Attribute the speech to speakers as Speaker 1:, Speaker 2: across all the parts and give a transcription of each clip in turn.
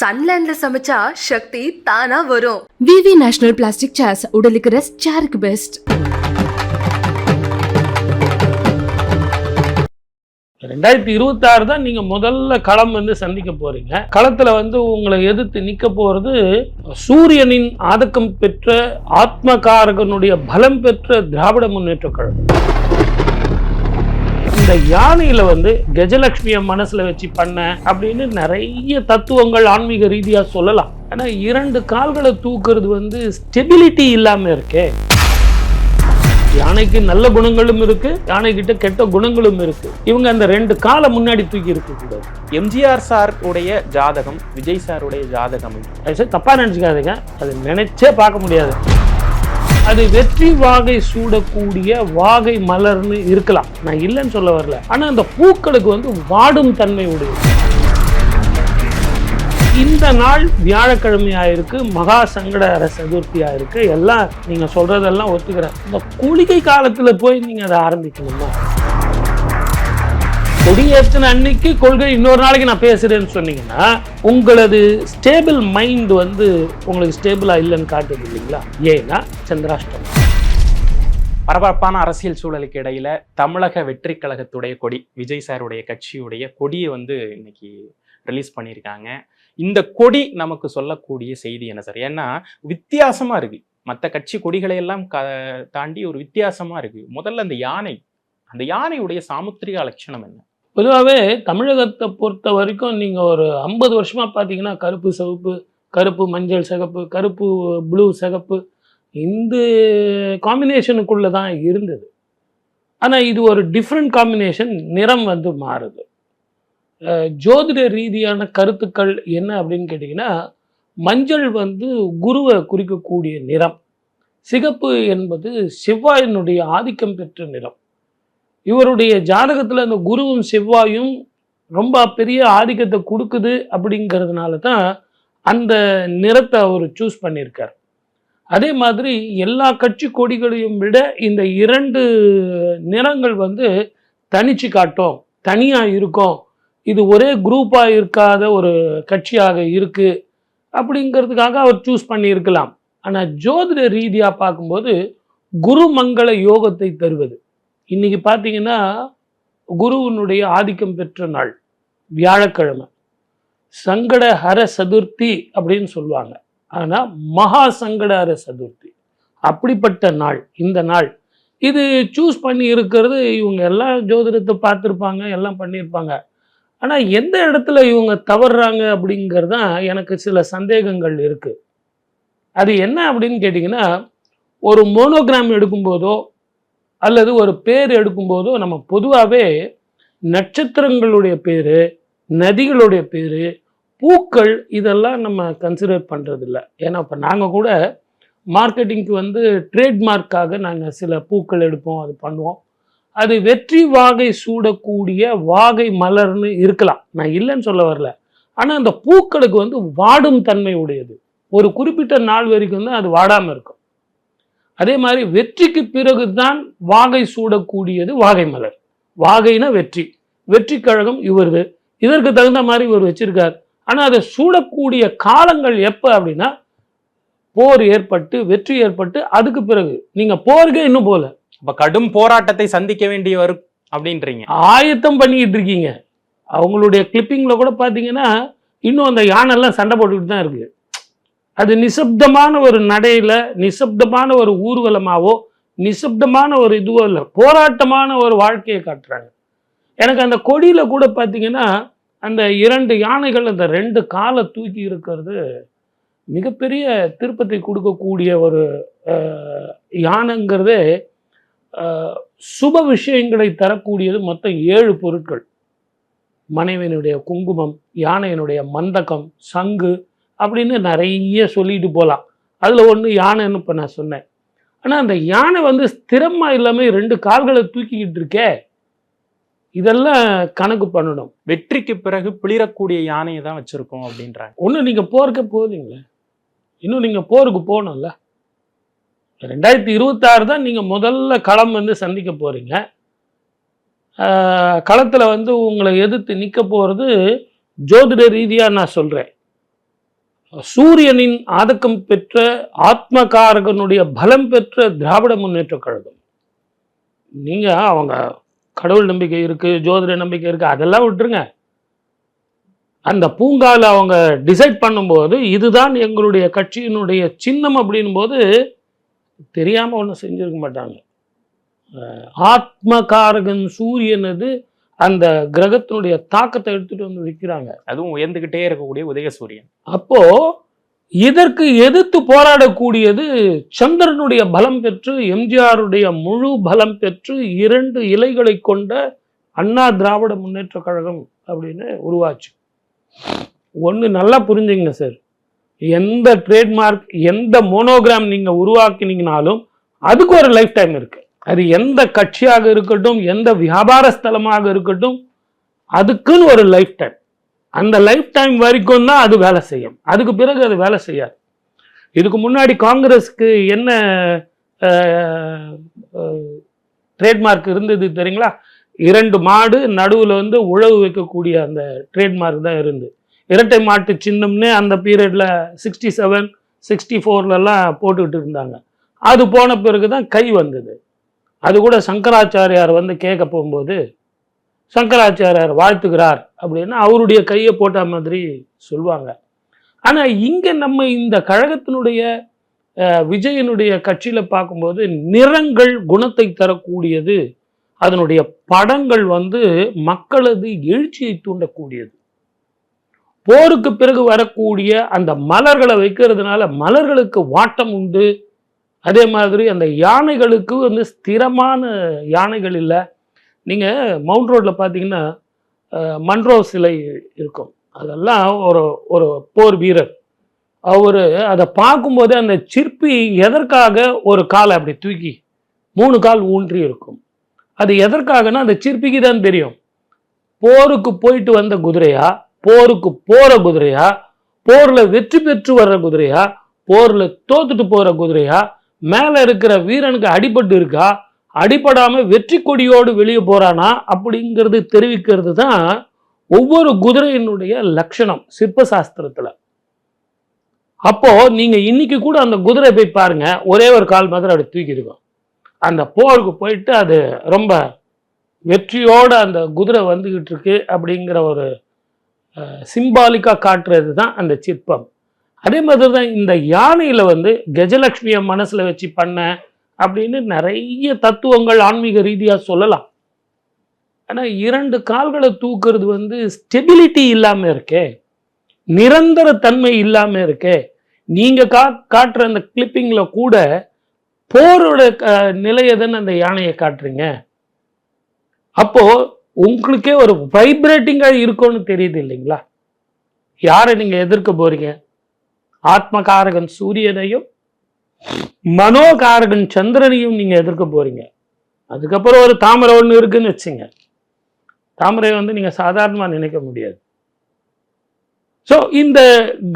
Speaker 1: சன்லேண்ட்ல சமைச்சா சக்தி தானா வரும்.
Speaker 2: விவி நேஷனல் பிளாஸ்டிக் சேர்ஸ் உடலுக்கு ரெஸ்ட் சேருக்கு பெஸ்ட்
Speaker 3: ரெண்டாயிரத்தி இருபத்தி ஆறு தான் நீங்க முதல்ல களம் வந்து சந்திக்க போறீங்க. களத்துல வந்து உங்களை எதிர்த்து நிக்க போறது சூரியனின் ஆதக்கம் பெற்ற ஆத்மகாரகனுடைய பலம் பெற்ற திராவிட முன்னேற்ற கழகம். இந்த யானையில வந்து கஜலட்சுமியை மனசுல வச்சு பண்ண அப்படின்னு நிறைய தத்துவங்கள் ஆன்மீக ரீதியா சொல்லலாம். ஆனா இரண்டு கால்களை தூக்குறது வந்து ஸ்டெபிலிட்டி இல்லாம இருக்கே. யானைக்கு நல்ல குணங்களும் இருக்கு யானை கிட்ட கெட்ட குணங்களும் இருக்கு. இவங்க அந்த ரெண்டு காலை முன்னாடி தூக்கி இருக்க கூடாது.
Speaker 4: எம்ஜிஆர் சார் உடைய ஜாதகம் விஜய் சார் உடைய ஜாதகம்
Speaker 3: தப்பா நினைச்சுக்காதீங்க. அது நினைச்சே பார்க்க முடியாது. அது வெற்றி வாகை சூடக்கூடிய வாகை மலர்னு இருக்கலாம். நான் இல்லைன்னு சொல்ல வரல. ஆனா அந்த பூக்களுக்கு வந்து வாடும் தன்மை உடையது. இந்த நாள் வியாழக்கிழமையா இருக்கு மகா சங்கடஹர சதுர்த்தியாக இருக்கு எல்லாம் நீங்க சொல்றதெல்லாம் ஒத்துக்கிறேன். இந்த குளிகை காலத்துல போய் நீங்க அதை ஆரம்பிக்கணுமா? கொடியேற்றின அன்னைக்கு கொள்கை இன்னொரு நாளைக்கு நான் பேசுறேன்னு சொன்னீங்கன்னா உங்களது ஸ்டேபிள் மைண்ட் வந்து உங்களுக்கு ஸ்டேபிளா இல்லைன்னு காட்டுது இல்லைங்களா? ஏன்னா சந்திராஷ்டமம்.
Speaker 4: பரபரப்பான அரசியல் சூழலுக்கு இடையில தமிழக வெற்றி கழகத்துடைய கொடி விஜய் சாருடைய கட்சியுடைய கொடியை வந்து இன்னைக்கு ரிலீஸ் பண்ணியிருக்காங்க. இந்த கொடி நமக்கு சொல்லக்கூடிய செய்தி என்ன சார் ஏன்னா வித்தியாசமா இருக்கு. மற்ற கட்சி கொடிகளை எல்லாம் க தாண்டி ஒரு வித்தியாசமா இருக்கு. முதல்ல அந்த யானை. அந்த யானையுடைய சாமுத்திரிகா லட்சணம் என்ன?
Speaker 3: பொதுவாகவே தமிழகத்தை பொறுத்த வரைக்கும் நீங்கள் ஒரு ஐம்பது வருஷமாக பார்த்தீங்கன்னா கருப்பு சிவப்பு கருப்பு மஞ்சள் சிகப்பு கருப்பு ப்ளூ சிகப்பு இந்த காம்பினேஷனுக்குள்ளே தான் இருந்தது. ஆனால் இது ஒரு டிஃப்ரெண்ட் காம்பினேஷன் நிறம் வந்து மாறுது. ஜோதிட ரீதியான கருத்துக்கள் என்ன அப்படின்னு கேட்டிங்கன்னா மஞ்சள் வந்து குருவை குறிக்கக்கூடிய நிறம் சிகப்பு என்பது செவ்வாயினுடைய ஆதிக்கம் பெற்ற நிறம். இவருடைய ஜாதகத்தில் அந்த குருவும் செவ்வாயும் ரொம்ப பெரிய ஆதிக்கத்தை கொடுக்குது அப்படிங்கிறதுனால தான் அந்த நிறத்தை அவர் சூஸ் பண்ணியிருக்கார். அதே மாதிரி எல்லா கட்சி கொடிகளையும் விட இந்த இரண்டு நிறங்கள் வந்து தனிச்சு காட்டும் தனியாக இருக்கும். இது ஒரே குரூப்பாக இருக்காத ஒரு கட்சியாக இருக்குது அப்படிங்கிறதுக்காக அவர் சூஸ் பண்ணியிருக்கலாம். ஆனால் ஜோதிட ரீதியாக பார்க்கும்போது குரு மங்கள யோகத்தை தருவது. இன்னைக்கு பார்த்தீங்கன்னா குருவினுடைய ஆதிக்கம் பெற்ற நாள் வியாழக்கிழமை. சங்கட ஹர சதுர்த்தி அப்படின்னு சொல்லுவாங்க. ஆனால் மகா சங்கட ஹர சதுர்த்தி. அப்படிப்பட்ட நாள் இந்த நாள். இது சூஸ் பண்ணி இருக்கிறது இவங்க எல்லாம் ஜோதிடத்தை பார்த்துருப்பாங்க எல்லாம் பண்ணியிருப்பாங்க. ஆனால் எந்த இடத்துல இவங்க தவறுறாங்க அப்படிங்கிறது தான் எனக்கு சில சந்தேகங்கள் இருக்குது அது என்ன அப்படின்னு கேட்டிங்கன்னா ஒரு மோனோகிராம் எடுக்கும்போதோ அல்லது ஒரு பேர் எடுக்கும்போதோ நம்ம பொதுவாகவே நட்சத்திரங்களுடைய பேர் நதிகளுடைய பேர் பூக்கள் இதெல்லாம் நம்ம கன்சிடர் பண்ணுறதில்ல ஏன்னா இப்போ நாங்கள் கூட மார்க்கெட்டிங்க்கு வந்து ட்ரேட்மார்க்காக நாங்கள் சில பூக்கள் எடுப்போம் அது பண்ணுவோம். அது வெற்றி வாகை சூடக்கூடிய வாகை மலர்னு இருக்கலாம். நான் இல்லைன்னு சொல்ல வரல. ஆனால் அந்த பூக்களுக்கு வந்து வாடும் தன்மை உடையது. ஒரு குறிப்பிட்ட நாள் வரைக்கும் தான் அது வாடாமல் இருக்கும். அதே மாதிரி வெற்றிக்கு பிறகு தான் வாகை சூடக்கூடியது வாகை மலர். வாகைனா வெற்றி. வெற்றி கழகம் இவருது. இதற்கு தகுந்த மாதிரி இவர் வச்சிருக்கார். ஆனால் அதை சூடக்கூடிய காலங்கள் எப்போ அப்படின்னா போர் ஏற்பட்டு வெற்றி ஏற்பட்டு அதுக்கு பிறகு. நீங்கள் போருக்கே இன்னும் போகல
Speaker 4: அப்ப கடும் போராட்டத்தை சந்திக்க வேண்டி வரும் அப்படின்றீங்க.
Speaker 3: ஆயத்தம் பண்ணிக்கிட்டு இருக்கீங்க. அவங்களுடைய கிளிப்பிங்கில் கூட பார்த்தீங்கன்னா இன்னும் அந்த யானைலாம் சண்டை போட்டுக்கிட்டு தான் இருக்கு. அது நிசப்தமான ஒரு நடையில் நிசப்தமான ஒரு ஊர்வலமாவோ நிசப்தமான ஒரு இதுவோ இல்லை. போராட்டமான ஒரு வாழ்க்கையை காட்டுறாங்க. எனக்கு அந்த கொடியில் கூட பார்த்தீங்கன்னா அந்த இரண்டு யானைகள் அந்த ரெண்டு காலை தூக்கி இருக்கிறது மிகப்பெரிய திருப்பத்தை கொடுக்கக்கூடிய ஒரு யானைங்கிறதே சுப விஷயங்களை தரக்கூடியது மொத்தம் ஏழு பொருட்கள். மனைவியினுடைய குங்குமம் யானையினுடைய மந்தகம் சங்கு அப்படின்னு நிறைய சொல்லிட்டு போகலாம் அதில் ஒன்று யானைன்னு இப்போ நான் சொன்னேன். ஆனால் அந்த யானை வந்து ஸ்திரமாக இல்லாமல் ரெண்டு கால்களை தூக்கிக்கிட்டு இருக்கே இதெல்லாம் கணக்கு பண்ணணும்.
Speaker 4: வெற்றிக்கு பிறகு பிளிரக்கூடிய யானையை தான் வச்சிருக்கோம் அப்படின்றாங்க.
Speaker 3: ஒன்றும் நீங்கள் போருக்கே போகிறீங்களே இன்னும் நீங்கள் போருக்கு போகணும்ல. ரெண்டாயிரத்தி இருபத்தாறு தான் நீங்கள் முதல்ல களம் வந்து சந்திக்க போகிறீங்க களத்தில் வந்து உங்களை எதிர்த்து நிற்க போகிறது ஜோதிட ரீதியாக நான் சொல்கிறேன் சூரியனின் ஆதக்கம் பெற்ற ஆத்மகாரகனுடைய பலம் பெற்ற திராவிட முன்னேற்ற கழகம். நீங்கள் அவங்க கடவுள் நம்பிக்கை இருக்குது ஜோதிட நம்பிக்கை இருக்குது அதெல்லாம் விட்டுருங்க. அந்த பூங்காவில் அவங்க டிசைட் பண்ணும்போது இதுதான் எங்களுடைய கட்சியினுடைய சின்னம் அப்படின்னும் போது தெரியாமல் ஒன்றும் செஞ்சுருக்க மாட்டாங்க. ஆத்மகாரகன் சூரியனது அந்த கிரகத்தினுடைய தாக்கத்தை எடுத்துட்டு வந்து விற்கிறாங்க
Speaker 4: அதுவும் உயர்ந்துகிட்டே இருக்கக்கூடிய உதயசூரியன்.
Speaker 3: அப்போ இதற்கு எதிர்த்து போராடக்கூடியது சந்திரனுடைய பலம் பெற்று எம்ஜிஆருடைய முழு பலம் பெற்று இரண்டு இலைகளை கொண்ட அண்ணா திராவிட முன்னேற்ற கழகம் அப்படின்னு உருவாச்சு. ஒன்று நல்லா புரிஞ்சுங்க சார். எந்த ட்ரேட்மார்க் எந்த மோனோகிராம் நீங்க உருவாக்கினீங்கனாலும் அதுக்கு ஒரு லைஃப் டைம் இருக்கு. அது எந்த கட்சியாக இருக்கட்டும் எந்த வியாபார ஸ்தலமாக இருக்கட்டும் அதுக்குன்னு ஒரு லைஃப் டைம் அந்த லைஃப் டைம் வரைக்கும் தான் அது வேலை செய்யும். அதுக்கு பிறகு அது வேலை செய்யாது. இதுக்கு முன்னாடி காங்கிரஸ்க்கு என்ன ட்ரேட்மார்க் இருந்தது தெரியுங்களா? இரண்டு மாடு நடுவில் வந்து உழவு வைக்கக்கூடிய அந்த ட்ரேட்மார்க் தான் இருந்து. இரட்டை மாட்டு சின்னம்னே அந்த பீரியடில் சிக்ஸ்டி செவன் சிக்ஸ்டி ஃபோர்லலாம் போட்டுக்கிட்டு இருந்தாங்க. அது போன பிறகு தான் கை வந்தது. அது கூட சங்கராச்சாரியார் வந்து கேட்க போகும்போது சங்கராச்சாரியார் வாழ்த்துகிறார் அப்படின்னா அவருடைய கையை போட்ட மாதிரி சொல்லுவாங்க. ஆனால் இங்கே நம்ம இந்த கழகத்தினுடைய விஜயனுடைய கட்சியில் பார்க்கும்போது நிறங்கள் குணத்தை தரக்கூடியது. அதனுடைய படங்கள் வந்து மக்களது எழுச்சியை தூண்டக்கூடியது. போருக்கு பிறகு வரக்கூடிய அந்த மலர்களை வைக்கிறதுனால மலர்களுக்கு வாட்டம் உண்டு. அதே மாதிரி அந்த யானைகளுக்கு வந்து ஸ்திரமான யானைகள் இல்லை. நீங்கள் மவுண்ட் ரோட்டில் பார்த்தீங்கன்னா அஹ், மன்ரோ சிலை இருக்கும். அதெல்லாம் ஒரு ஒரு போர் வீரர். அவர் அதை பார்க்கும்போது அந்த சிற்பி எதற்காக ஒரு காலை அப்படி தூக்கி மூணு கால் ஊன்றி இருக்கும். அது எதற்காகனா அந்த சிற்பிக்கு தான் தெரியும். போருக்கு போயிட்டு வந்த குதிரையா? போருக்கு போகிற குதிரையா? போரில் வெற்றி பெற்று வர்ற குதிரையா? போரில் தோத்துட்டு போகிற குதிரையா? மேலே இருக்கிற வீரனுக்கு அடிபட்டு இருக்கா? அடிபடாமல் வெற்றி கொடியோடு வெளியே போகிறானா அப்படிங்கிறது தெரிவிக்கிறது தான் ஒவ்வொரு குதிரையினுடைய லட்சணம் சிற்ப சாஸ்திரத்தில் அப்போது நீங்கள் இன்னைக்கு கூட அந்த குதிரை போய் பாருங்கள் ஒரே ஒரு கால் மாதிரி அப்படி தூக்கிடுவோம் அந்த போருக்கு போயிட்டு அது ரொம்ப வெற்றியோட அந்த குதிரை வந்துக்கிட்டு இருக்கு அப்படிங்கிற ஒரு சிம்பாலிக்காக காட்டுறது தான் அந்த சிற்பம். அதே மாதிரி தான் இந்த யானையில் வந்து கஜலட்சுமியை மனசில் வச்சு பண்ண அப்படின்னு நிறைய தத்துவங்கள் ஆன்மீக ரீதியாக சொல்லலாம். ஆனால் இரண்டு கால்களை தூக்குறது வந்து ஸ்டெபிலிட்டி இல்லாமல் இருக்கே நிரந்தர தன்மை இல்லாமல் இருக்கே நீங்கள் கா காட்டுற அந்த கிளிப்பிங்கில் கூட போரோட க நிலையை தானே அந்த யானையை காட்டுறீங்க. அப்போது உங்களுக்கே ஒரு வைப்ரேட்டிங்காக இருக்கும்னு தெரியுது இல்லைங்களா? யாரை நீங்கள் எதிர்க்க போகிறீங்க ஆத்மகாரகன் சூரியனையும் மனோகாரகன் சந்திரனையும் நீங்க எதிர்க்க போறீங்க. அதுக்கப்புறம் ஒரு தாமரை ஒன்று இருக்குன்னு வச்சுங்க. தாமரை வந்து நீங்க சாதாரணமா நினைக்க முடியாது. ஸோ இந்த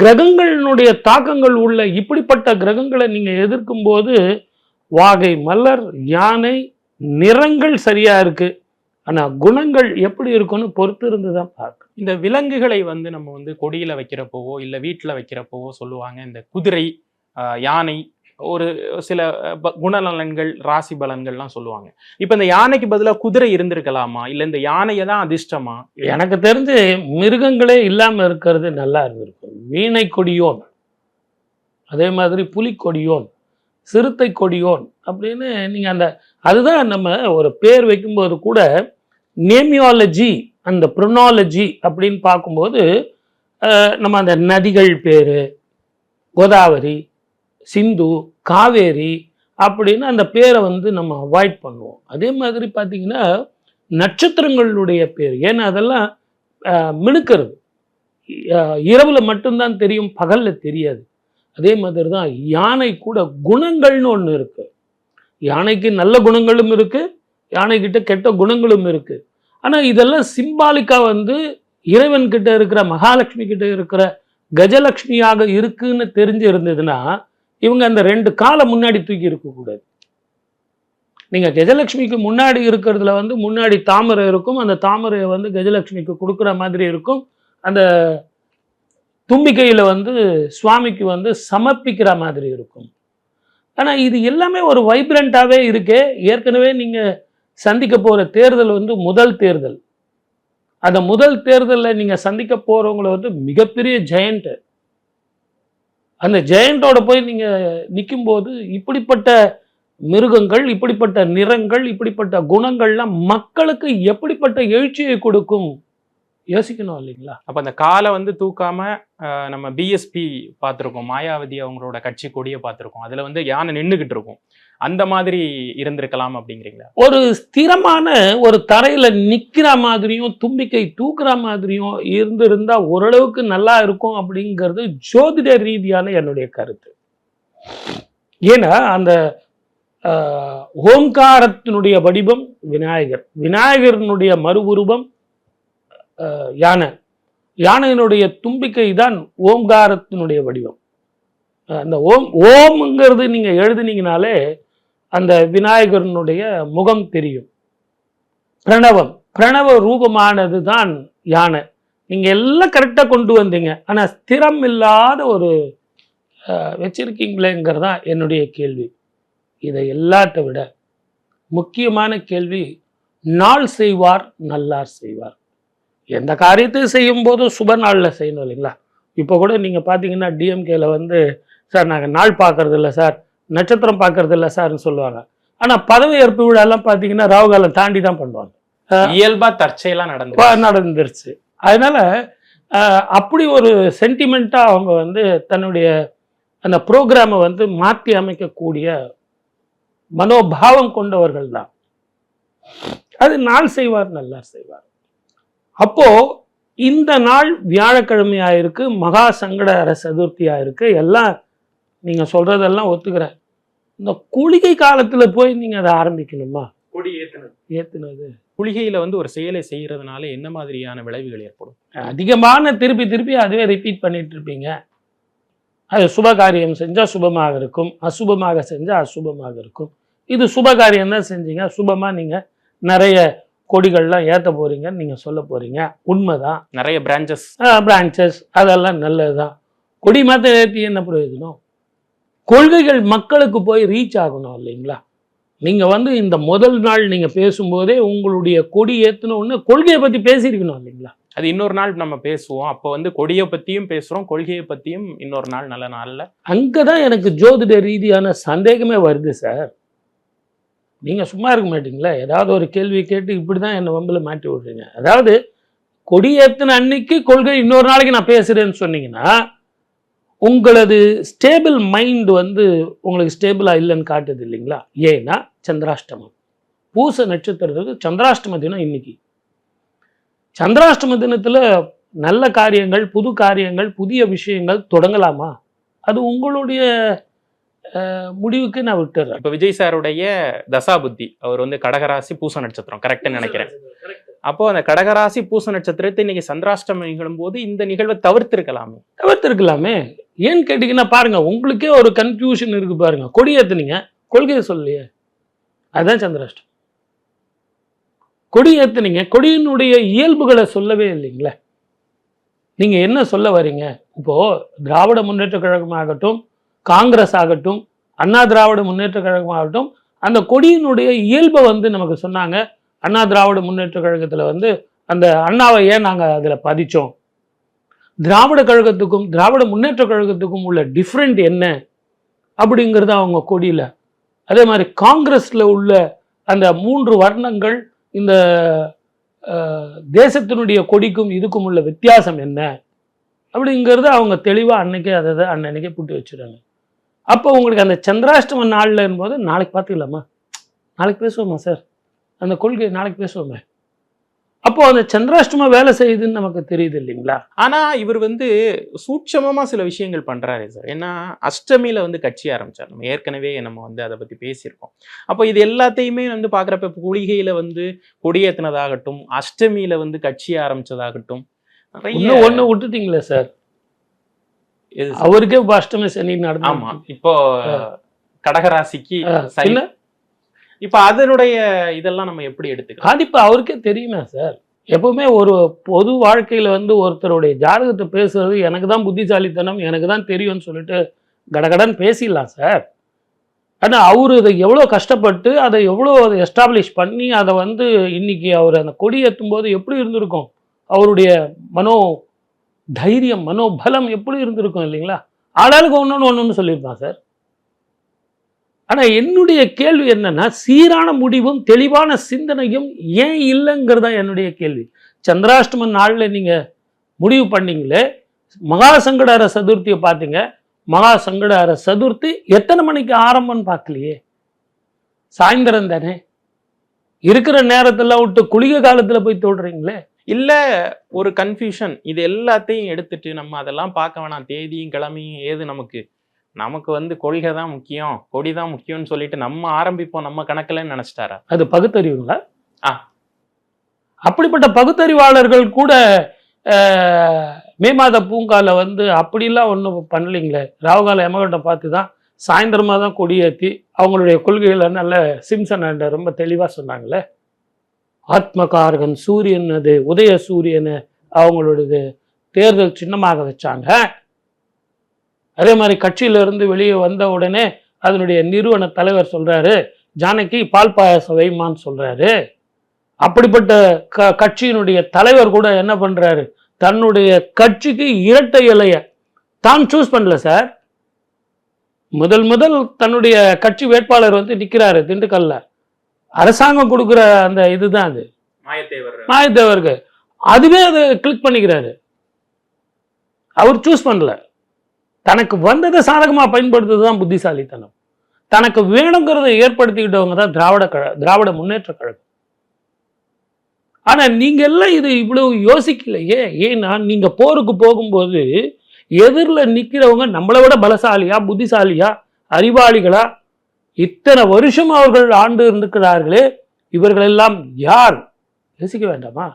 Speaker 3: கிரகங்களினுடைய தாக்கங்கள் உள்ள இப்படிப்பட்ட கிரகங்களை நீங்க எதிர்க்கும் போது வாகை மலர் யானை நிறங்கள் சரியா இருக்கு. ஆனா குணங்கள் எப்படி இருக்குன்னு பொறுத்து இருந்து தான் பார்க்கணும்.
Speaker 4: இந்த விலங்குகளை வந்து நம்ம வந்து கொடியில் வைக்கிறப்போவோ இல்லை வீட்டில் வைக்கிறப்போவோ சொல்லுவாங்க. இந்த குதிரை யானை ஒரு சில ப- குணநலன்கள் ராசி பலன்கள்லாம் சொல்லுவாங்க. இப்போ இந்த யானைக்கு பதிலாக குதிரை இருந்திருக்கலாமா? இல்லை இந்த யானையை தான் அதிர்ஷ்டமா?
Speaker 3: எனக்கு தெரிஞ்சு மிருகங்களே இல்லாமல் இருக்கிறது நல்லா இருந்திருக்கும். வீணை கொடியோன். அதே மாதிரி புலிக்கொடியோன் சிறுத்தை கொடியோன் அப்படின்னு நீங்கள் அந்த அதுதான் நம்ம ஒரு பேர் வைக்கும்போது கூட நேமியாலஜி அந்த ப்ரொனாலஜி அப்படின்னு பார்க்கும்போது நம்ம அந்த நதிகள் பேர் கோதாவரி சிந்து காவேரி அப்படின்னு அந்த பேரை வந்து நம்ம அவாய்ட் பண்ணுவோம். அதே மாதிரி பார்த்திங்கன்னா நட்சத்திரங்களுடைய பேர். ஏன்னா அதெல்லாம் மினுக்கிறது. இரவில் மட்டும்தான் தெரியும் பகலில் தெரியாது. அதே மாதிரி தான் யானை கூட குணங்கள்னு ஒன்று இருக்குது யானைக்கு நல்ல குணங்களும் இருக்குது யானைக்கிட்ட கெட்ட குணங்களும் இருக்குது ஆனால் இதெல்லாம் சிம்பாலிக்கா வந்து இறைவன் கிட்ட இருக்கிற மகாலட்சுமி கிட்ட இருக்கிற கஜலட்சுமியாக இருக்குன்னு தெரிஞ்சு இருந்ததுன்னா இவங்க அந்த ரெண்டு காலை முன்னாடி தூக்கி இருக்கக்கூடாது நீங்கள் கஜலட்சுமிக்கு முன்னாடி இருக்கிறதுல வந்து முன்னாடி தாமரை இருக்கும் அந்த தாமரையை வந்து கஜலட்சுமிக்கு கொடுக்குற மாதிரி இருக்கும். அந்த தும்பிக்கையில் வந்து சுவாமிக்கு வந்து சமர்ப்பிக்கிற மாதிரி இருக்கும். ஆனால் இது எல்லாமே ஒரு வைப்ரண்ட்டாகவே இருக்கே. ஏற்கனவே நீங்கள் சந்திக்க போகிற தேர்தல் வந்து முதல் தேர்தல். அந்த முதல் தேர்தலில் நீங்கள் சந்திக்க போகிறவங்கள வந்து மிகப்பெரிய ஜெயண்ட்டு அந்த ஜெயண்டோட போய் நீங்கள் நிற்கும்போது இப்படிப்பட்ட மிருகங்கள் இப்படிப்பட்ட நிறங்கள் இப்படிப்பட்ட குணங்கள்லாம் மக்களுக்கு எப்படிப்பட்ட எழுச்சியை கொடுக்கும்? யோசிக்கணும் இல்லைங்களா?
Speaker 4: அப்ப அந்த காலை வந்து தூக்காம நம்ம பிஎஸ்பி பார்த்துருக்கோம். மாயாவதி அவங்களோட கட்சி கொடியை பார்த்துருக்கோம். அதுல வந்து யானை நின்றுக்கிட்டு இருக்கும். அந்த மாதிரி இருந்திருக்கலாம் அப்படிங்கிறீங்களா?
Speaker 3: ஒரு ஸ்திரமான ஒரு தரையில நிக்கிற மாதிரியும் தும்பிக்கை தூக்குற மாதிரியும் இருந்திருந்தா ஓரளவுக்கு நல்லா இருக்கும் அப்படிங்கிறது ஜோதிட ரீதியான என்னுடைய கருத்து. ஏன்னா அந்த ஓம்காரத்தினுடைய வடிவம் விநாயகர். விநாயகரினுடைய மறு உருவம் யானை. யானையினுடைய தும்பிக்கை தான் ஓம்காரத்தினுடைய வடிவம். அந்த ஓம் ஓம்ங்கிறது நீங்கள் எழுதுனீங்கனாலே அந்த விநாயகரனுடைய முகம் தெரியும். பிரணவம். பிரணவ ரூபமானது தான் யானை. நீங்கள் எல்லாம் கரெக்டாக கொண்டு வந்தீங்க. ஆனால் ஸ்திரம் இல்லாத ஒரு அஹ், வச்சிருக்கீங்களேங்கிறது தான் என்னுடைய கேள்வி. இதை எல்லாத்த விட முக்கியமான கேள்வி நாள் செய்வார் நல்லார் செய்வார். எந்த காரியத்தையும் செய்யும் போதும் சுப நாளில் செய்யணும் இல்லைங்களா? இப்போ கூட நீங்கள் பார்த்தீங்கன்னா டிஎம்கேல வந்து சார் நாங்கள் நாள் பார்க்குறது இல்லை சார். நட்சத்திரம் பார்க்கறது இல்லை சார்னு சொல்லுவாங்க. ஆனால் பதவி ஏற்பு விழாலாம் பார்த்தீங்கன்னா ராகுகாலம் தாண்டி தான் பண்ணுவாங்க
Speaker 4: இயல்பா தற்செயலா நடந்து
Speaker 3: நடந்துருச்சு. அதனால அப்படி ஒரு சென்டிமெண்ட்டாக அவங்க வந்து தன்னுடைய அந்த ப்ரோக்ராமை வந்து மாற்றி அமைக்கக்கூடிய மனோபாவம் கொண்டவர்கள் தான். அது நாள் செய்வார் நல்லா செய்வார். அப்போ இந்த நாள் வியாழக்கிழமையா இருக்கு மகா சங்கடஹர சதுர்த்தியா இருக்கு எல்லாம் நீங்க சொல்றதெல்லாம் ஒத்துக்கிறேன். இந்த குளிகை காலத்துல போய் நீங்க அதை ஆரம்பிக்கணுமா?
Speaker 4: கொடி ஏத்துனது.
Speaker 3: ஏத்துனது.
Speaker 4: குளிகையில வந்து ஒரு செயலை செய்யறதுனால என்ன மாதிரியான விளைவுகள் ஏற்படும்?
Speaker 3: அதிகமான திருப்பி திருப்பி அதுவே ரிப்பீட் பண்ணிட்டு இருப்பீங்க. அது சுப காரியம் செஞ்சால் சுபமாக இருக்கும் அசுபமாக செஞ்சால் அசுபமாக இருக்கும். இது சுப காரியம் தான் செஞ்சீங்க சுபமாக நீங்கள் நிறைய கொடிகள்லாம் ஏற்ற போறீங்கன்னு நீங்கள் சொல்ல போறீங்க. உண்மைதான்.
Speaker 4: நிறைய பிரான்ச்சஸ்
Speaker 3: பிரான்ச்சஸ் அதெல்லாம் நல்லது தான் கொடி மாத்த ஏற்றி என்ன பிரயோஜனம்? கொள்கைகள் மக்களுக்கு போய் ரீச் ஆகணும் இல்லைங்களா? நீங்கள் வந்து இந்த முதல் நாள் நீங்கள் பேசும்போதே உங்களுடைய கொடி ஏற்றின உடனே கொள்கையை பற்றி பேசியிருக்கணும் இல்லைங்களா?
Speaker 4: அது இன்னொரு நாள் நம்ம பேசுவோம். அப்போ வந்து கொடியை பத்தியும் பேசுறோம் கொள்கையை பத்தியும் இன்னொரு நாள் நல்ல நாள்ல.
Speaker 3: அங்கே தான் எனக்கு ஜோதிட ரீதியான சந்தேகமே வருது சார் நீங்கள் சும்மா இருக்க மாட்டீங்களா? ஏதாவது ஒரு கேள்வி கேட்டு இப்படி தான் என்னை வம்பில் மாட்டி விடுறீங்க. அதாவது கொடியேற்றின அன்னைக்கு கொள்கை இன்னொரு நாளைக்கு நான் பேசுகிறேன்னு சொன்னீங்கன்னா உங்களது ஸ்டேபிள் மைண்ட் வந்து உங்களுக்கு ஸ்டேபிளாக இல்லைன்னு காட்டுது இல்லைங்களா? ஏன்னா சந்திராஷ்டமம். பூச நட்சத்திரத்துக்கு சந்திராஷ்டம தினம் இன்னைக்கு. சந்திராஷ்டம தினத்தில் நல்ல காரியங்கள் புது காரியங்கள் புதிய விஷயங்கள் தொடங்கலாமா? அது உங்களுடைய முடிவுக்கு நான் விட்டுறேன்.
Speaker 4: இப்ப விஜய் சாருடைய தசாபுத்தி. அவர் வந்து கடகராசி பூச நட்சத்திரம். கரெக்ட்னு நினைக்கிறேன். அப்போ அந்த கடகராசி பூச நட்சத்திரத்தை இன்னைக்கு சந்திராஷ்டமம் நிகழும் போது இந்த நிகழ்வை தவிர்த்திருக்கலாமே.
Speaker 3: தவிர்த்திருக்கலாமே. ஏன்னு கேட்டிங்கன்னா பாருங்க உங்களுக்கே ஒரு கன்ஃபியூஷன் இருக்கு பாருங்க. கொடி ஏத்துனீங்க கொள்கையை சொல்லலையே. அதுதான் சந்திராஷ்டம். கொடி ஏத்துனீங்க கொடியினுடைய இயல்புகளை சொல்லவே இல்லைங்களே. நீங்க என்ன சொல்ல வரீங்க? இப்போ திராவிட முன்னேற்ற கழகம் ஆகட்டும் காங்கிரஸ் ஆகட்டும் அண்ணா திராவிட முன்னேற்ற கழகம் ஆகட்டும் அந்த கொடியினுடைய இயல்பை வந்து நமக்கு சொன்னாங்க. அண்ணா திராவிட முன்னேற்ற கழகத்தில் வந்து அந்த அண்ணாவை ஏன் நாங்கள் அதில் பதிச்சோம்? திராவிட கழகத்துக்கும் திராவிட முன்னேற்ற கழகத்துக்கும் உள்ள டிஃப்ரெண்ட் என்ன? அப்படிங்கிறது அவங்க கொடியில். அதே மாதிரி காங்கிரஸில் உள்ள அந்த மூன்று வர்ணங்கள் இந்த தேசத்தினுடைய கொடிக்கும் இதுக்கும் உள்ள வித்தியாசம் என்ன? அப்படிங்கிறது அவங்க தெளிவாக அன்னைக்கே அதை அதை அன்னன்னைக்கே புட்டி வச்சுறாங்க அப்போ உங்களுக்கு அந்த சந்திராஷ்டம நாளில் போது நாளைக்கு பார்த்துக்கலாமா நாளைக்கு பேசுவோமா சார்? அந்த கொள்கை நாளைக்கு பேசுவோமே. அப்போ அந்த சந்திராஷ்டம வேலை செய்யுதுன்னு நமக்கு தெரியுது இல்லைங்களா?
Speaker 4: ஆனா இவர் வந்து சூட்சமமா சில விஷயங்கள் பண்றாரு சார். ஏன்னா அஷ்டமியில வந்து கட்சி ஆரம்பிச்சார். நம்ம ஏற்கனவே நம்ம வந்து அதை பத்தி பேசியிருக்கோம். அப்போ இது எல்லாத்தையுமே வந்து பாக்குறப்ப குளிகையில வந்து கொடியேத்தினதாகட்டும் அஷ்டமியில வந்து கட்சி ஆரம்பிச்சதாகட்டும்
Speaker 3: இன்னும் ஒண்ணு விட்டுட்டீங்களே சார். அவருக்கே அஷ்டமி சனி நடந்து
Speaker 4: ஆமா. இப்போ கடகராசிக்கு சனி இப்ப அதனுடைய இதெல்லாம் நம்ம எப்படி எடுத்துக்கலாம்?
Speaker 3: பாதிப்பு அவருக்கே தெரியுமே சார். எப்பவுமே ஒரு பொது வாழ்க்கையில வந்து ஒருத்தருடைய ஜாதகத்தை பேசுறது எனக்கு தான் புத்திசாலித்தனம் எனக்கு தான் தெரியும்னு சொல்லிட்டு கடகடன் பேசிடலாம் சார். ஆனால் அவர் இதை எவ்வளோ கஷ்டப்பட்டு அதை எவ்வளோ அதை எஸ்டாப்ளிஷ் பண்ணி அதை வந்து இன்னைக்கு அவர் அந்த கொடி ஏற்றும் போது எப்படி இருந்திருக்கும்? அவருடைய மனோ தைரியம் மனோபலம் எப்படி இருந்திருக்கும் இல்லைங்களா? ஆளாளுக்கு ஒன்று ஒன்று சொல்லியிருப்பான் சார். ஆனால் என்னுடைய கேள்வி என்னன்னா சீரான முடிவும் தெளிவான சிந்தனையும் ஏன் இல்லைங்கிறதா என்னுடைய கேள்வி. சந்திராஷ்டம நாள்ல நீங்க முடிவு பண்ணீங்களே மகா சங்கடார சதுர்த்தியை பார்த்தீங்க மகா சங்கடார சதுர்த்தி எத்தனை மணிக்கு ஆரம்பம்னு பார்க்கலையே சாயந்தரம் தானே? இருக்கிற நேரத்துல விட்டு குளிகை காலத்துல போய் தொடுறீங்களே
Speaker 4: இல்ல ஒரு கன்ஃபியூஷன் இது எல்லாத்தையும் எடுத்துட்டு நம்ம அதெல்லாம் பார்க்க வேணாம். தேதியும் கிழமையும் ஏது நமக்கு? நமக்கு வந்து கொள்கை தான் முக்கியம் கொடி தான் முக்கியம்னு சொல்லிட்டு நம்ம ஆரம்பிப்போம் நம்ம கணக்குலன்னு நினைச்சிட்டாரா?
Speaker 3: அது பகுத்தறிவுங்களா?
Speaker 4: ஆ.
Speaker 3: அப்படிப்பட்ட பகுத்தறிவாளர்கள் கூட மே மாத பூங்கால வந்து அப்படிலாம் ஒன்றும் பண்ணலைங்களே. ராவுகால எமகண்ட பார்த்து தான் சாயந்தரமாக தான் கொடியேற்றி அவங்களுடைய கொள்கைகளை நல்ல சிம்சன் அண்ட ரொம்ப தெளிவாக சொன்னாங்களே. ஆத்மகாரகன் சூரியன் அது உதய சூரியனை அவங்களோடது தேர்தல் சின்னமாக வச்சாங்க. அதே மாதிரி கட்சியில இருந்து வெளியே வந்த உடனே அதனுடைய நிறுவன தலைவர் சொல்றாரு ஜானகி பால் பாயாசம் வைமான்னு சொல்றாரு. அப்படிப்பட்ட க கட்சியினுடைய தலைவர் கூட என்ன பண்றாரு? தன்னுடைய கட்சிக்கு இரட்டை இலைய தான் சூஸ் பண்ணல சார். முதல் முதல் தன்னுடைய கட்சி வேட்பாளர் வந்து நிக்கிறாரு திண்டுக்கல்ல. அரசாங்கம் கொடுக்குற அந்த இதுதான் அது.
Speaker 4: மாயத்தேவர்.
Speaker 3: மாயத்தேவருக்கு. அதுவே அதை கிளிக் பண்ணிக்கிறாரு. அவர் சூஸ் பண்ணல. தனக்கு வந்ததை சாதகமாக பயன்படுத்துறது தான் புத்திசாலித்தனம். தனக்கு வேணுங்கிறத ஏற்படுத்திக்கிட்டவங்க தான் திராவிட கழ திராவிட முன்னேற்ற கழகம். ஆனால் நீங்கள் எல்லாம் இது இவ்வளவு யோசிக்கலையே? ஏன்னா நீங்கள் போருக்கு போகும்போது எதிரில் நிற்கிறவங்க நம்மளை விட பலசாலியா புத்திசாலியா அறிவாளிகளா இத்தனை வருஷம் அவர்கள் ஆண்டு இருந்திருக்கிறார்களே இவர்களெல்லாம் யார்? யோசிக்க வேண்டாமா?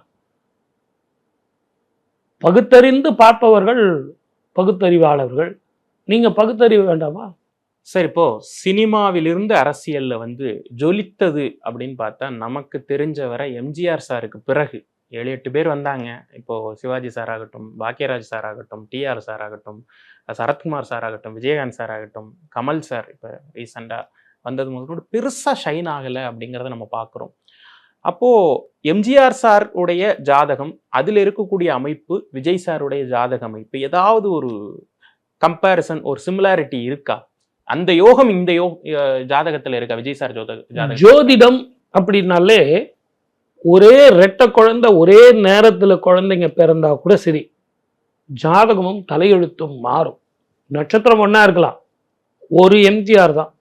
Speaker 3: பகுத்தறிந்து பார்ப்பவர்கள் பகுத்தறிவாளர்கள். நீங்கள் பகுத்தறிவு வேண்டாமா?
Speaker 4: சரி இப்போ சினிமாவிலிருந்து அரசியல்ல வந்து ஜொலித்தது அப்படின்னு பார்த்தா நமக்கு தெரிஞ்சவரை எம்ஜிஆர் சாருக்கு பிறகு ஏழு எட்டு பேர் வந்தாங்க. இப்போ சிவாஜி சார் ஆகட்டும் பாக்யராஜ் சார் ஆகட்டும் டிஆர் சார் ஆகட்டும் சரத்குமார் சார் ஆகட்டும் விஜயகாந்த் சார் ஆகட்டும் கமல் சார் இப்போ ரீசெண்டாக வந்தது முதற்கொண்டு பெருசாக ஷைன் ஆகலை அப்படிங்கிறத நம்ம பார்க்குறோம். அப்போ எம்ஜிஆர் சார் உடைய ஜாதகம் அதில் இருக்கக்கூடிய அமைப்பு விஜய் சாருடைய ஜாதக அமைப்பு ஏதாவது ஒரு கம்பேரிசன் ஒரு சிமிலாரிட்டி இருக்கா? அந்த யோகம் இந்த யோ ஜாதகத்தில் ஜாதகத்துல இருக்கா? விஜய் சார் ஜோதக
Speaker 3: ஜோதிடம் அப்படின்னாலே ஒரே ரெட்ட குழந்தை ஒரே நேரத்துல குழந்தைங்க பிறந்தா கூட சரி ஜாதகமும் தலையெழுத்தும் மாறும். நட்சத்திரம் ஒன்றா இருக்கலாம். ஒரு எம்ஜிஆர் தான்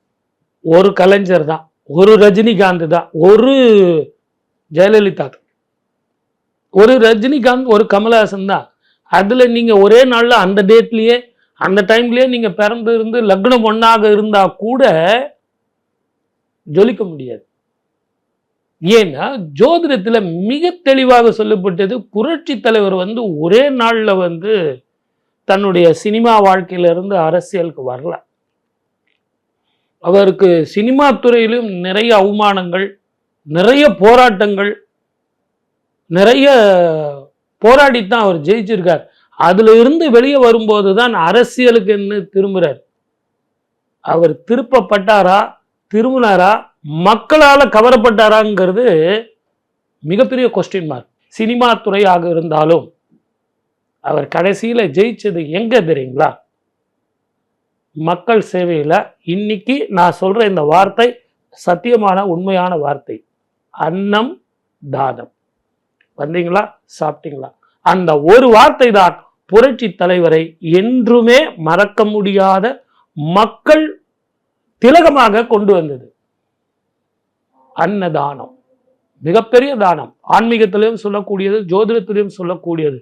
Speaker 3: ஒரு கலைஞர் தான் ஒரு ரஜினிகாந்த் தான் ஒரு ஜெயலலிதா ஒரு ரஜினிகாந்த் ஒரு கமலஹாசன் தான். அதுல நீங்க ஒரே நாளில் அந்த டேட்லயே அந்த டைம்லயே நீங்க பிறந்து இருந்து லக்னம் ஒன்றாக இருந்தா கூட ஜொலிக்க முடியாது. ஏன்னா ஜோதிடத்துல மிக தெளிவாக சொல்லப்பட்டது புரட்சி தலைவர் வந்து ஒரே நாளில் வந்து தன்னுடைய சினிமா வாழ்க்கையில இருந்து அரசியலுக்கு வரல. அவருக்கு சினிமா துறையிலும் நிறைய அவமானங்கள் நிறைய போராட்டங்கள் நிறைய போராடித்தான் அவர் ஜெயிச்சிருக்கார். அதுல இருந்து வெளியே வரும்போது தான் அரசியலுக்கு என்ன திரும்புறார்? அவர் திருப்பப்பட்டாரா திரும்பினாரா மக்களால் கவரப்பட்டாராங்கிறது மிகப்பெரிய கொஸ்டின் மார்க் சினிமா துறையாக இருந்தாலும் அவர் கடைசியில் ஜெயிச்சது எங்க தெரியுங்களா? மக்கள் சேவையில். இன்னைக்கு நான் சொல்கிற இந்த வார்த்தை சத்தியமான உண்மையான வார்த்தை. அன்னம் தானம். வந்தீங்களா? சாப்பிட்டீங்களா? அந்த ஒரு வார்த்தை தான் புரட்சி தலைவரை என்றுமே மறக்க முடியாத மக்கள் திலகமாக கொண்டு வந்தது. அன்னதானம். மிகப்பெரிய தானம். ஆன்மீகத்திலையும் சொல்லக்கூடியது ஜோதிடத்திலையும் சொல்லக்கூடியது.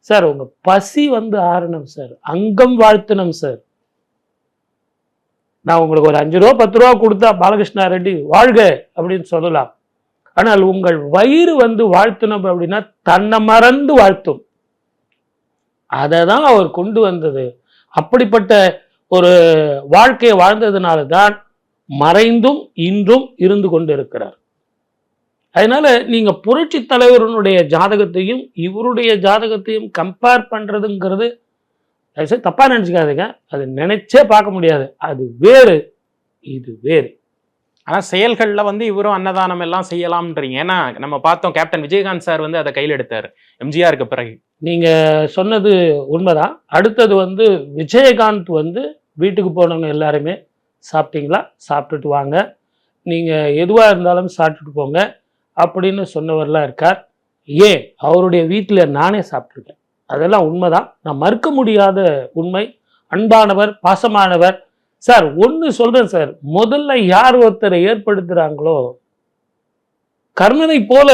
Speaker 3: சார் உங்க பசி வந்து ஆறணும் சார். அங்கம் வாழ்த்தணும் சார். நான் உங்களுக்கு ஒரு அஞ்சு ரூபா பத்து ரூபா கொடுத்தா பாலகிருஷ்ணா ரெட்டி வாழ்க! அப்படின்னு சொல்லலாம். ஆனால் உங்கள் வயிறு வந்து வாழ்த்தணும் அப்படின்னா தன்னை மறந்து வாழ்த்தும். அதை தான் அவர் கொண்டு வந்தது. அப்படிப்பட்ட ஒரு வாழ்க்கையை வாழ்ந்ததுனால தான் மறைந்தும் இன்றும் இருந்து கொண்டு இருக்கிறார் அதனால நீங்க புரட்சி தலைவருடைய ஜாதகத்தையும் இவருடைய ஜாதகத்தையும் கம்பேர் பண்றதுங்கிறது தப்பா நினைச்சுக்காதீங்க. அது நினைச்சே பார்க்க முடியாது. அது வேறு. இது வேறு.
Speaker 4: ஆனால் செயல்களில் வந்து இவரும் அன்னதானம் எல்லாம் செய்யலாம்ன்றீங்க. ஏன்னா நம்ம பார்த்தோம் கேப்டன் விஜயகாந்த் சார் வந்து அதை கையில் எடுத்தார் எம்ஜிஆருக்கு பிறகு.
Speaker 3: நீங்கள் சொன்னது உண்மைதான். அடுத்தது வந்து விஜயகாந்த் வந்து வீட்டுக்கு போனவங்க எல்லாருமே சாப்பிட்டீங்களா? சாப்பிட்டுட்டு வாங்க. நீங்கள் எதுவாக இருந்தாலும் சாப்பிட்டுட்டு போங்க அப்படின்னு சொன்னவர்லாம் இருக்கார். ஏன்? அவருடைய வீட்டில் நானே சாப்பிட்ருக்கேன் அதெல்லாம் உண்மைதான். நான் மறுக்க முடியாத உண்மை. அன்பானவர் பாசமானவர் சார் ஒன்று சொல்றேன் சார். முதல்ல யார் ஒருத்தரை ஏற்படுத்துறாங்களோ கர்ணனை போல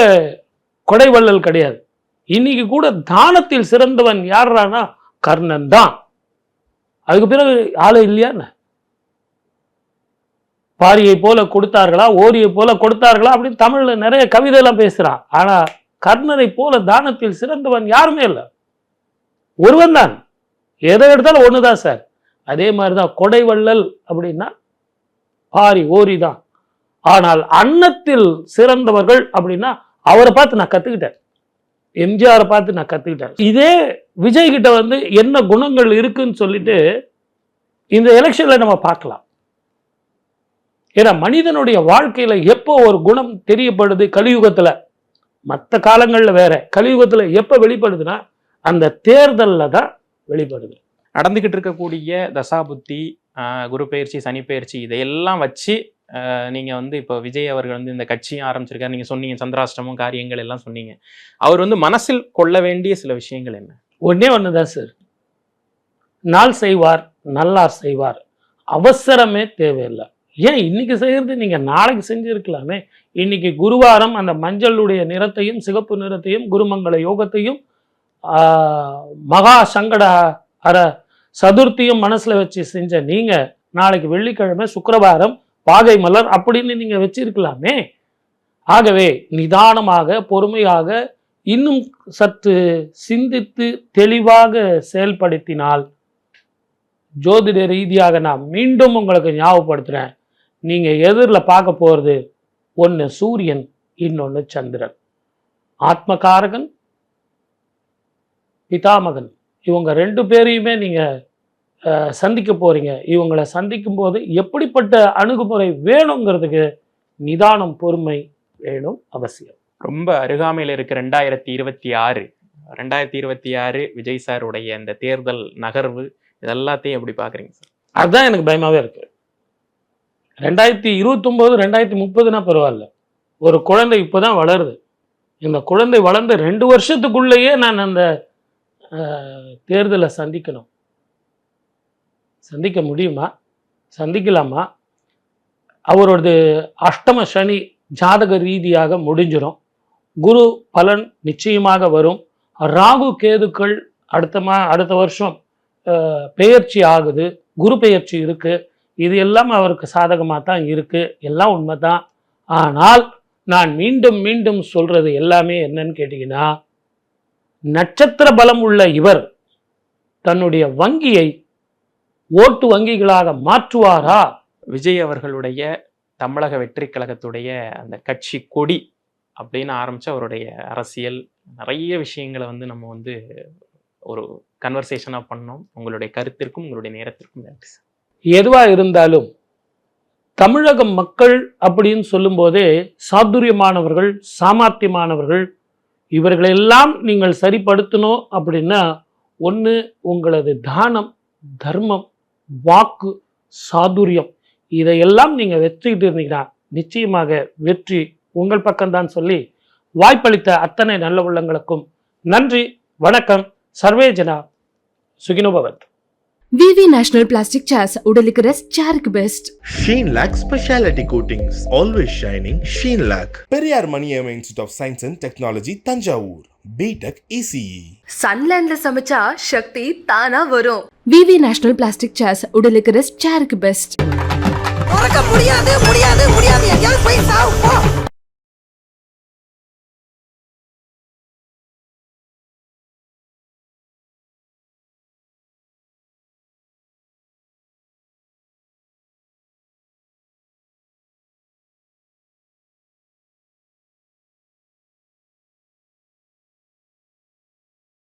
Speaker 3: கொடைவள்ளல் கிடையாது. இன்னைக்கு கூட தானத்தில் சிறந்தவன் யார்றானா கர்ணன் தான். அதுக்கு பிறகு ஆளு இல்லையா பாரியை போல கொடுத்தார்களா ஓரியை போல கொடுத்தார்களா அப்படின்னு தமிழ்ல நிறைய கவிதை எல்லாம் பேசுறான். ஆனா கர்ணனை போல தானத்தில் சிறந்தவன் யாருமே இல்லை. ஒருவன் தான். எதை எடுத்தாலும் ஒண்ணுதான் சார். அதே மாதிரி தான் கொடைவள்ளல் அப்படின்னா பாரி ஓரி தான். ஆனால் அன்னத்தில் சிறந்தவர்கள் அப்படின்னா அவரை பார்த்து நான் கத்துக்கிட்டேன். எம்ஜிஆரை பார்த்து நான் கத்துக்கிட்டேன். இதே விஜய் கிட்ட வந்து என்ன குணங்கள் இருக்குன்னு சொல்லிட்டு இந்த எலெக்ஷனில் நம்ம பார்க்கலாம். ஏன்னா மனிதனுடைய வாழ்க்கையில எப்போ ஒரு குணம் தெரியப்படுது? கலியுகத்துல. மற்ற காலங்களில் வேற. கலியுகத்துல எப்போ வெளிப்படுதுன்னா அந்த தேர்தலில் தான் வெளிப்படுது.
Speaker 4: நடந்துக்கிட்டு இருக்கக்கூடிய தசாபுத்தி குரு பயிற்சி சனி பயிற்சி இதையெல்லாம் வச்சு நீங்கள் வந்து இப்போ விஜய் அவர்கள் வந்து இந்த கட்சியும் ஆரம்பிச்சிருக்காரு. நீங்கள் சொன்னீங்க சந்திராஷ்டமம் காரியங்கள் எல்லாம் சொன்னீங்க. அவர் வந்து மனசில் கொள்ள வேண்டிய சில விஷயங்கள் என்ன?
Speaker 3: ஒன்றே ஒன்று தான் சார் நாள் செய்வார் நல்லார் செய்வார். அவசரமே தேவையில்லை. ஏன் இன்னைக்கு செய்கிறது நீங்கள் நாளைக்கு செஞ்சுருக்கலாமே. இன்னைக்கு குருவாரம் அந்த மஞ்சளுடைய நிறத்தையும் சிகப்பு நிறத்தையும் குருமங்கள யோகத்தையும் மகா சங்கட அற சதுர்த்தியும் மனசில் வச்சு செஞ்ச நீங்கள் நாளைக்கு வெள்ளிக்கிழமை சுக்கரவாரம் பாகை மலர் அப்படின்னு நீங்கள் வச்சிருக்கலாமே. ஆகவே நிதானமாக பொறுமையாக இன்னும் சற்று சிந்தித்து தெளிவாக செயல்படுத்தினால் ஜோதிட ரீதியாக நான் மீண்டும் உங்களுக்கு ஞாபகப்படுத்துகிறேன் நீங்கள் எதிரில் பார்க்க போகிறது ஒன்று சூரியன் இன்னொன்று சந்திரன். ஆத்மகாரகன் பிதாமகன். இவங்க ரெண்டு பேரையுமே நீங்க அஹ், சந்திக்க போறீங்க. இவங்களை சந்திக்கும் போது எப்படிப்பட்ட அணுகுமுறை வேணுங்கிறதுக்கு நிதானம் பொறுமை வேணும் அவசியம்.
Speaker 4: ரொம்ப அருகாமையில் இருக்கு ரெண்டாயிரத்தி இருபத்தி ஆறு. ரெண்டாயிரத்தி இருபத்தி ஆறு விஜய் சாருடைய இந்த தேர்தல் நகர்வு இதெல்லாத்தையும் எப்படி பாக்குறீங்க சார்?
Speaker 3: அதுதான் எனக்கு பயமாவே இருக்கு. ரெண்டாயிரத்தி இருபத்தொம்போது ரெண்டாயிரத்தி முப்பதுனா பரவாயில்ல. ஒரு குழந்தை இப்போதான் வளருது. இந்த குழந்தை வளர்ந்த ரெண்டு வருஷத்துக்குள்ளேயே நான் அந்த தேர்தலை சந்திக்கணும். சந்திக்க முடியுமா? சந்திக்கலாமா? அவரோடது அஷ்டம சனி ஜாதக ரீதியாக முடிஞ்சிடும் குரு பலன் நிச்சயமாக வரும். ராகு கேதுக்கள் அடுத்த மா அடுத்த வருஷம் பெயர்ச்சி ஆகுது. குரு பெயர்ச்சி இருக்குது இது எல்லாம் அவருக்கு சாதகமாக தான் இருக்குது எல்லாம் உண்மை தான் ஆனால் நான் மீண்டும் மீண்டும் சொல்கிறது எல்லாமே என்னன்னு கேட்டிங்கன்னா நட்சத்திர பலம் உள்ள இவர் தன்னுடைய வங்கியை ஓட்டு வங்கிகளாக மாற்றுவாரா?
Speaker 4: விஜய் அவர்களுடைய தமிழக வெற்றி கழகத்துடைய அந்த கட்சி கொடி அப்படின்னு ஆரம்பிச்சு அவருடைய அரசியல் நிறைய விஷயங்களை வந்து நம்ம வந்து ஒரு கன்வர்சேஷனாக பண்ணோம். உங்களுடைய கருத்திற்கும் உங்களுடைய நேரத்திற்கும் நன்றி சார்.
Speaker 3: எதுவா இருந்தாலும் தமிழக மக்கள் அப்படின்னு சொல்லும்போதே சாதுரியமானவர்கள் சாமர்த்தியமானவர்கள் இவர்களெல்லாம் நீங்கள் சரிப்படுத்தணும் அப்படின்னா ஒன்று உங்களது தானம் தர்மம் வாக்கு சாதுரியம் இதையெல்லாம் நீங்கள் வச்சுக்கிட்டு இருந்தீங்கன்னா நிச்சயமாக வெற்றி உங்கள் பக்கம்தான் சொல்லி வாய்ப்பளித்த அத்தனை நல்ல உள்ளங்களுக்கும் நன்றி வணக்கம் சர்வேஜனா சுகினுபவத் சுகினோபவத்.
Speaker 2: விவி நேஷனல் பிளாஸ்டிக் சேர்ஸ் உடலுக்கு rest சேருக்கு best
Speaker 5: Sheen Lac Specialty Coatings, always shining Sheen Lac.
Speaker 6: Periyar Maniammai institute of science and technology Thanjavur B Tech ECE
Speaker 1: சன்லேண்ட்ல சமைச்சா சக்தி தானா வரும்
Speaker 2: விவி நேஷனல் பிளாஸ்டிக் சேர்ஸ் உடலுக்கு ரெஸ்ட் சேருக்கு பெஸ்ட்
Speaker 7: மறக்க முடியாது முடியாது முடியாது எங்கேயாவது போய் சாவு போ